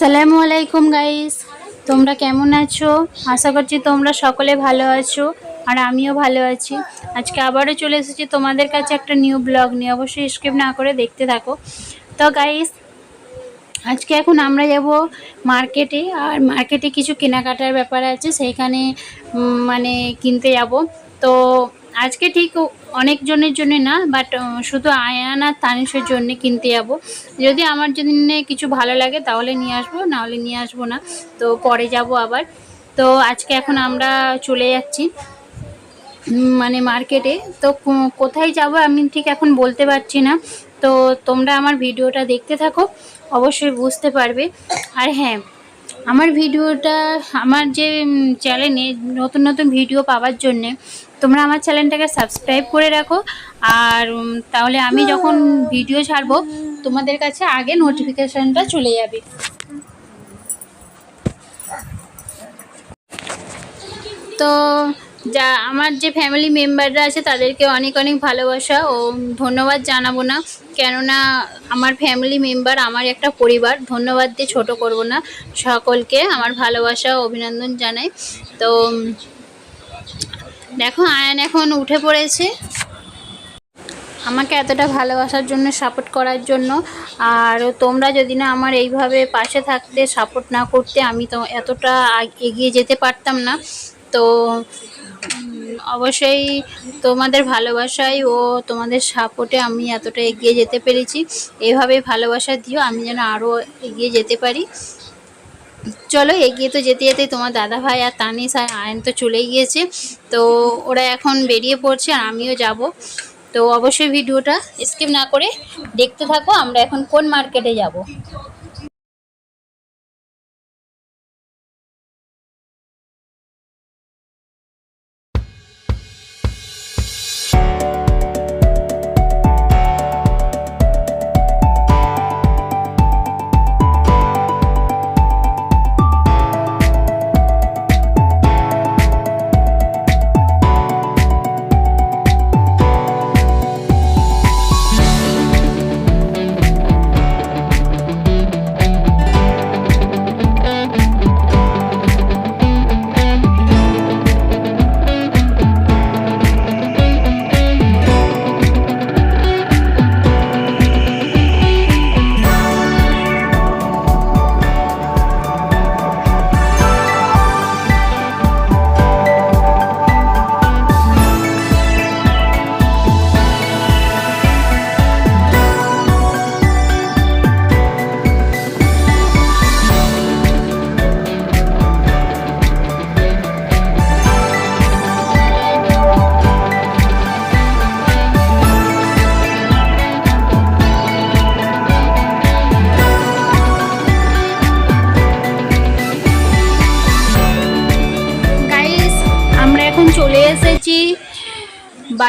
আসসালামু আলাইকুম গাইস তোমরা কেমন আছো? আশা করছি তোমরা সকলে ভালো আছো আর আমিও ভালো আছি। আজকে আবারও চলে এসেছি তোমাদের কাছে একটা নিউ ব্লগ নিয়ে। অবশ্যই স্কিপ না করে দেখতে থাকো। তো গাইস আজকে এখন আমরা যাব মার্কেটে আর মার্কেটে কিছু কেনাকাটার ব্যাপার আছে। সেইখানে মানে কিনতে যাব। তো আজকে ঠিক অনেকজনের জন্য না বাট শুধু আয়ান আর তানিশের জন্য কিনতে যাব। যদি আমার জন্য কিছু ভালো লাগে তাহলে নিয়ে আসব, নাহলে নিয়ে আসব না। তো পরে যাব আবার। তো আজকে এখন আমরা চলে যাচ্ছি মানে মার্কেটে তো কোথায় যাব আমি ঠিক এখন বলতে পারছি না। তো তোমরা আমার ভিডিওটা দেখতে থাকো, অবশ্যই বুঝতে পারবে। আর হ্যাঁ আমার ভিডিওটা, আমার যে চ্যানেলে নতুন নতুন ভিডিও পাওয়ার জন্যে তোমরা আমার চ্যানেলটাকে সাবস্ক্রাইব করে রাখো। আর তাহলে আমি যখন ভিডিও ছাড়বো, তোমাদের কাছে আগে নোটিফিকেশানটা চলে যাবে। তো, যা, আমার যে ফ্যামিলি মেম্বাররা আছে, তাদেরকে অনেক অনেক ভালোবাসা ও ধন্যবাদ জানাব না। কেননা, আমার ফ্যামিলি মেম্বার আমার একটা পরিবার, ধন্যবাদ দিয়ে ছোট করব না। সকলকে আমার ভালোবাসা অভিনন্দন জানাই। তো দেখো, আয়ন এখন উঠে পড়েছে। আমাকে এতটা ভালোবাসার জন্য সাপোর্ট করার জন্য, আর তোমরা যদি না আমার এইভাবে পাশে থাকতে সাপোর্ট না করতে, আমি তো এতটা এগিয়ে যেতে পারতাম না। তো অবশ্যই তোমাদের ভালোবাসায় ও তোমাদের সাপোর্টে আমি এতটা এগিয়ে যেতে পেরেছি। এভাবে ভালোবাসা দিও, আমি যেন আরও এগিয়ে যেতে পারি। চলো এগিয়ে তো যেতে যেতে তোমার দাদা ভাই আর তানিস আর আয়ন তো চলে গিয়েছে। তো ওরা এখন বেরিয়ে পড়ছে আর আমিও যাব। তো অবশ্যই ভিডিওটা স্কিপ না করে দেখতে থাকো, আমরা এখন কোন মার্কেটে যাব।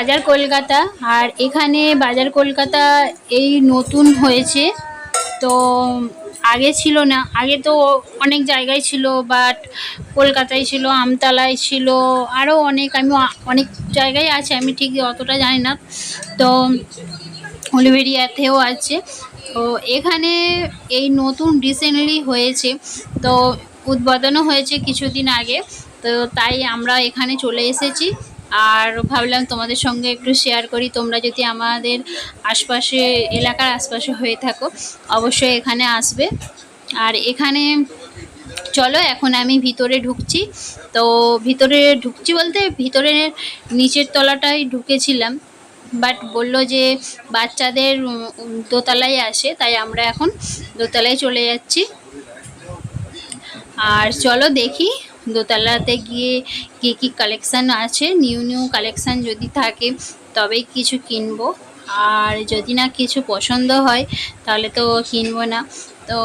বাজার কলকাতা আর এখানে বাজার কলকাতা এই নতুন হয়েছে। তো আগে ছিল না, আগে তো অনেক জায়গায় ছিল বাট কলকাতায় ছিল, আমতলায় ছিল আরও অনেক, আমি অনেক জায়গায় আছে, আমি ঠিক অতটা জানি না। তো উলুবেরিয়াতেও আছে। তো এখানে এই নতুন রিসেন্টলি হয়েছে, তো উদ্বোধনও হয়েছে কিছুদিন আগে, তো তাই আমরা এখানে চলে এসেছি। আর ভাবলাম তোমাদের সঙ্গে একটু শেয়ার করি। তোমরা যদি আমাদের আশপাশে, এলাকার আশপাশে হয়ে থাকো, অবশ্যই এখানে আসবে। আর এখানে, চলো এখন আমি ভিতরে ঢুকছি। তো ভিতরে ঢুকছি বলতে ভিতরে নিচের তলাটাই ঢুকেছিলাম। বাট বলল যে বাচ্চাদের দোতলায় আসে, তাই আমরা এখন দোতলায় চলে যাচ্ছি। আর চলো দেখি দোতলাতে গিয়ে কী কী কালেকশান আছে নিউ নিউ কালেকশান যদি থাকে, তবেই কিছু কিনবো। আর যদি না কিছু পছন্দ হয়, তাহলে তো কিনবো না। তো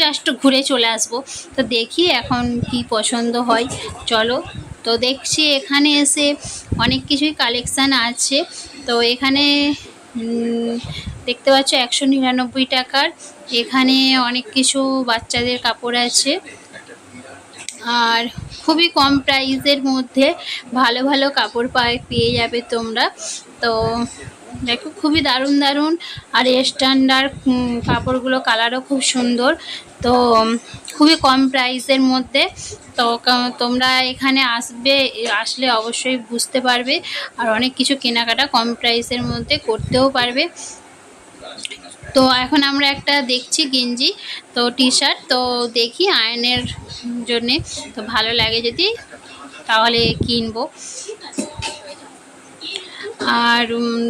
জাস্ট ঘুরে চলে আসব। তো দেখি এখন কি পছন্দ হয়। চলো, তো দেখছি এখানে এসে অনেক কিছুই কালেকশান আছে। তো এখানে দেখতে পাচ্ছ একশো নিরানব্বই টাকার। এখানে অনেক কিছু বাচ্চাদের কাপড় আছে। আর খুবই কম প্রাইসের মধ্যে ভালো ভালো কাপড় পায়, পেয়ে যাবে তোমরা। তো দেখো, খুবই দারুণ দারুণ। আর স্ট্যান্ডার্ড কাপড়গুলো কালারও খুব সুন্দর। তো খুবই কম প্রাইসের মধ্যে। তো তোমরা এখানে আসবে, আসলে অবশ্যই বুঝতে পারবে। আর অনেক কিছু কেনাকাটা কম প্রাইসের মধ্যে করতেও পারবে। তো এখন আমরা একটা দেখছি গেঞ্জি, তো টি শার্ট তো দেখি আয়নের জন্যে। তো ভালো লাগে যদি, তাহলে কিনবো। আর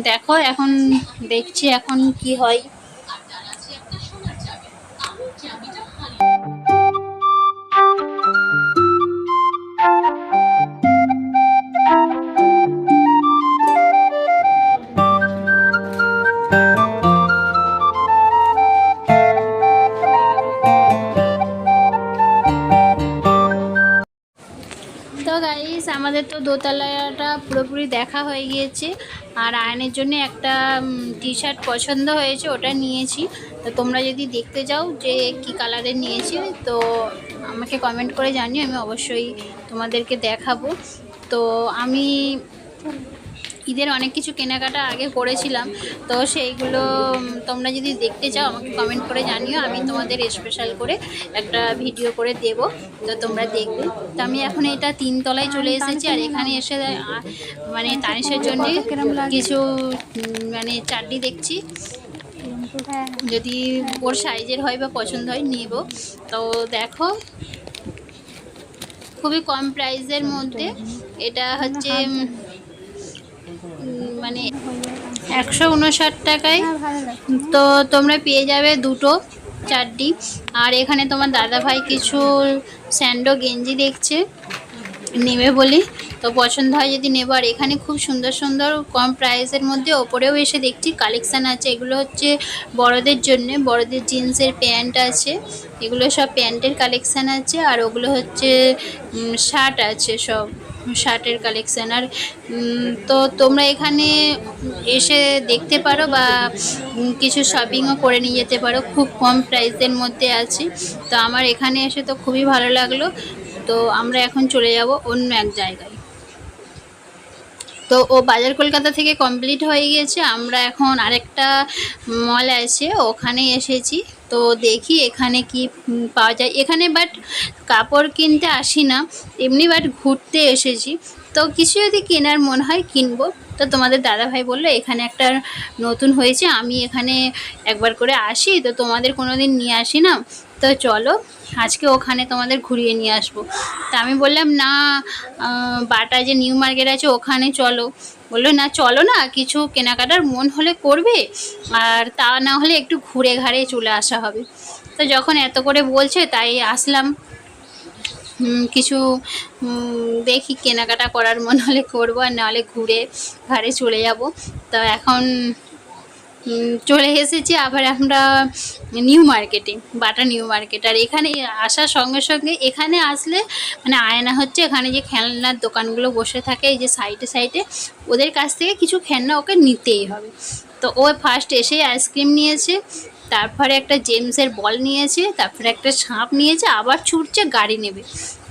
দেখো, এখন দেখছি এখন কি হয়। দোতলাটা পুরোপুরি দেখা হয়ে গিয়েছে। আর আয়নের জন্য একটা টি শার্ট পছন্দ হয়েছে, ওটা নিয়েছি। তো তোমরা যদি দেখতে যাও যে কি কালারের নিয়েছি, তো আমাকে কমেন্ট করে জানিও, আমি অবশ্যই তোমাদেরকে দেখাবো। তো আমি ঈদের অনেক কিছু কেনাকাটা আগে করেছিলাম। তো সেইগুলো তোমরা যদি দেখতে চাও, আমাকে কমেন্ট করে জানিও। আমি তোমাদের স্পেশাল করে একটা ভিডিও করে দেব। তো তোমরা দেখবে। তো আমি এখন এটা তিনতলায় চলে এসেছি আর এখানে এসে মানে তানিশের জন্য কিছু মানে চাড্ডি দেখছি। যদি ওর সাইজের হয় বা পছন্দ হয়, নিব। তো দেখো, খুবই কম প্রাইসের মধ্যে। এটা হচ্ছে মানে একশো উনষাট টাকায়। তো তোমরা পেয়ে যাবে দুটো, চারটি। আর এখানে তোমার দাদা ভাই কিছু স্যান্ডো গেঞ্জি দেখছে, নেবে বলি। তো পছন্দ হয় যদি নেব। আর এখানে খুব সুন্দর সুন্দর কম প্রাইসের মধ্যে ওপরেও এসে দেখছি কালেকশান আছে। এগুলো হচ্ছে বড়দের জন্য, বড়দের জিন্সের প্যান্ট আছে। এগুলো সব প্যান্টের কালেকশান আছে। আর ওগুলো হচ্ছে শার্ট আছে সব। শার্টের কালেকশান আর তো তোমরা এখানে এসে দেখতে পারো বা কিছু শপিংও করে নিয়ে যেতে পারো। খুব কম প্রাইসের মধ্যে আছে। তো আমার এখানে এসে তো খুবই ভালো লাগল। তো আমরা এখন চলে যাব অন্য এক জায়গায়। তো ও বাজার কলকাতা থেকে কমপ্লিট হয়ে গিয়েছে। আমরা এখন আরেকটা মল আছে। ওখানে এসেছি। তো দেখি এখানে কি পাওয়া যায়। এখানে বাট কাপড় কিনতে আসি না। এমনি বাট ঘুরতে এসেছি। তো কিছু যদি কেনার মনে হয় কিনবো। তো তোমাদের দাদাভাই বলল, এখানে একটা নতুন হয়েছে, আমি এখানে একবার করে আসি। তো তোমাদের কোনো দিন নিয়ে আসি না? তো চলো, আজকে ওখানে তোমাদের ঘুরিয়ে নিয়ে আসব। তা আমি বললাম, না বাটা যে নিউ মার্কেট আছে ওখানে চলো। বলল, না, চলো না, কিছু কেনাকাটার মন হলে করবে, আর তা না হলে একটু ঘুরে ঘাড়ে চলে আসা হবে। তো যখন এত করে বলছে, তাই আসলাম। কিছু দেখি কেনাকাটা করার মন হলে করব, আর নাহলে ঘুরে ঘাড়ে চলে যাব। তো এখন চলে এসেছি আবার আমরা নিউ মার্কেটে, বাটা নিউ মার্কেট। আর এখানে আসার সঙ্গে সঙ্গে এখানে আসলে মানে আয়না হচ্ছে, এখানে যে খেলনার দোকানগুলো বসে থাকে, এই যে সাইডে সাইডে, ওদের কাছ থেকে কিছু খেলনা ওকে নিতেই হবে। তো ও ফার্স্ট এসেই আইসক্রিম নিয়েছে, তারপরে একটা জেমসের বল নিয়েছে, তারপরে একটা সাপ নিয়েছে, আবার ছুটছে, গাড়ি নেবে।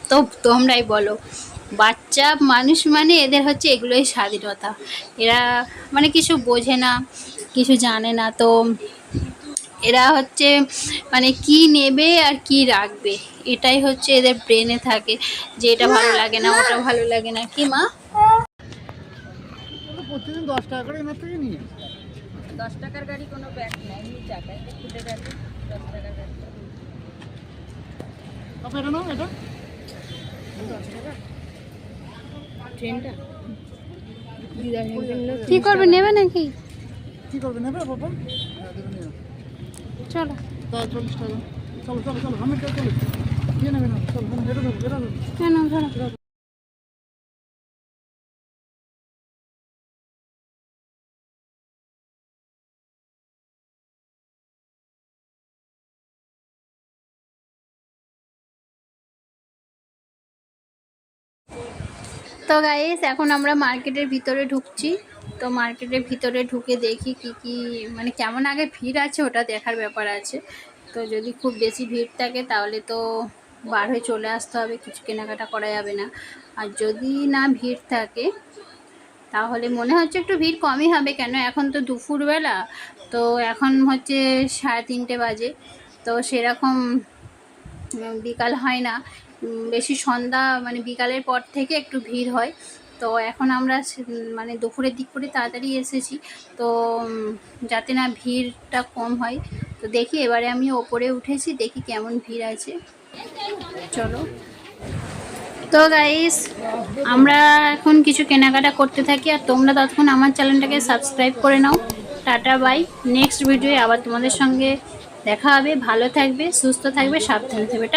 তো তোমরাই বলো, বাচ্চা মানুষ মানে এদের হচ্ছে এগুলোই স্বাধীনতা। এরা মানে কিছু বোঝে না কিছু জানে না তো এরা হচ্ছে মানে কি নেবে আর কি রাখবে এটাই হচ্ছে এদের ব্রেনে থাকে যে এটা ভালো লাগে না ওটা ভালো লাগে না। কি মা? প্রতিদিন দশ টাকা করে এনার থেকে নিয়ে দশ টাকার গাড়ি কোনো ব্যাগ নেই এমনি চাকায় খুলে গেছে দশ টাকার গাড়ি। কত এটা নাও এটা। ট্রেনটা? কি করবে নেবে নাকি? কী করবে? নেবে বাবা? চলো। তা চল্লিশ টাকা। চলো চলো চলো আমি চলো। দিয়ে নেবে না চলো তো গাইস এখন আমরা মার্কেটের ভিতরে ঢুকছি। তো মার্কেটের ভিতরে ঢুকে দেখি কি কি মানে কেমন আগে ভিড় আছে ওটা দেখার ব্যাপার আছে। তো যদি খুব বেশি ভিড় থাকে তাহলে তো বার হয়ে চলে আসতে হবে, কিছু কেনাকাটা করা যাবে না। আর যদি না ভিড় থাকে, তাহলে মনে হচ্ছে একটু ভিড় কমই হবে কেন? এখন তো দুপুরবেলা, তো এখন হচ্ছে সাড়ে তিনটে বাজে, তো সেরকম বিকাল হয় না। বেশি সন্ধ্যা মানে বিকালের পর থেকে একটু ভিড় হয়। তো এখন আমরা মানে দুপুরের দিক করে তাড়াতাড়ি এসেছি। তো যাতে না ভিড়টা কম হয়। তো দেখি এবারে আমি ওপরে উঠেছি, দেখি কেমন ভিড় আছে। চলো। তো গাইস আমরা এখন কিছু কেনাকাটা করতে থাকি। আর তোমরা ততক্ষণ আমার চ্যানেলটাকে সাবস্ক্রাইব করে নাও। টাটা বাই নেক্সট ভিডিওয়ে আবার তোমাদের সঙ্গে দেখা হবে। ভালো থাকবে, সুস্থ থাকবে, সাবধানে থাকবে।